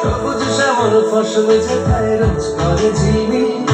সবুজ শ্যামল ফসল যে তাই করে ঝিমিয়ে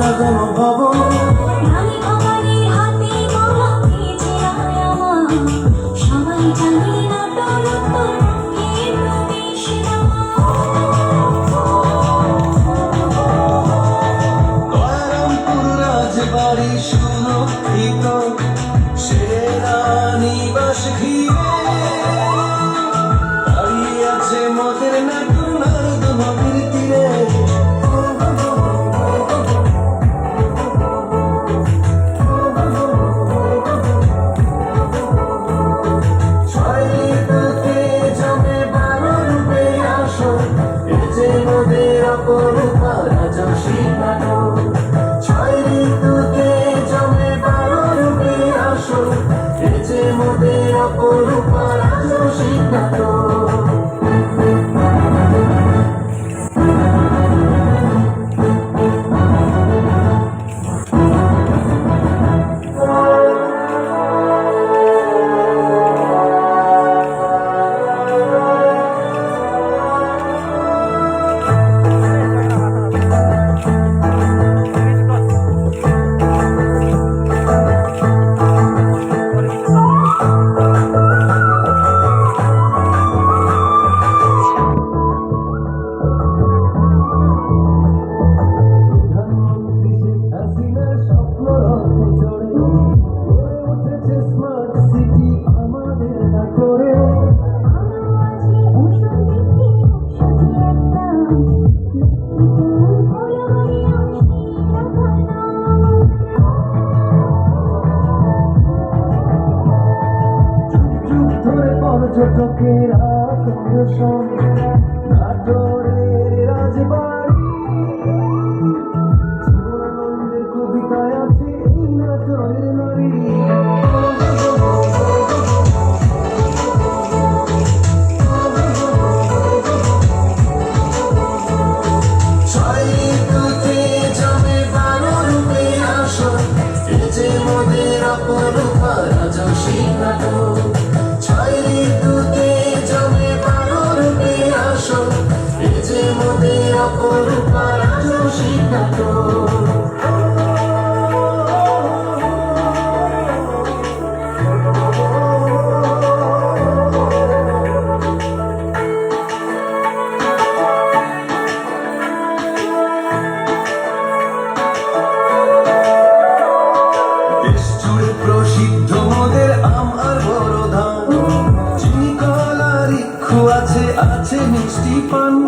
রাখো পর্যটকেরা প্রদর্শন ঘাটরের রাজবাড়ি। জীবনানন্দের কবিতায় আছে নারী। সিদ্ধ মোদের আম আর বড় ধান। চিনি কলা আছে আছে মিষ্টি পান।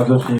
后就是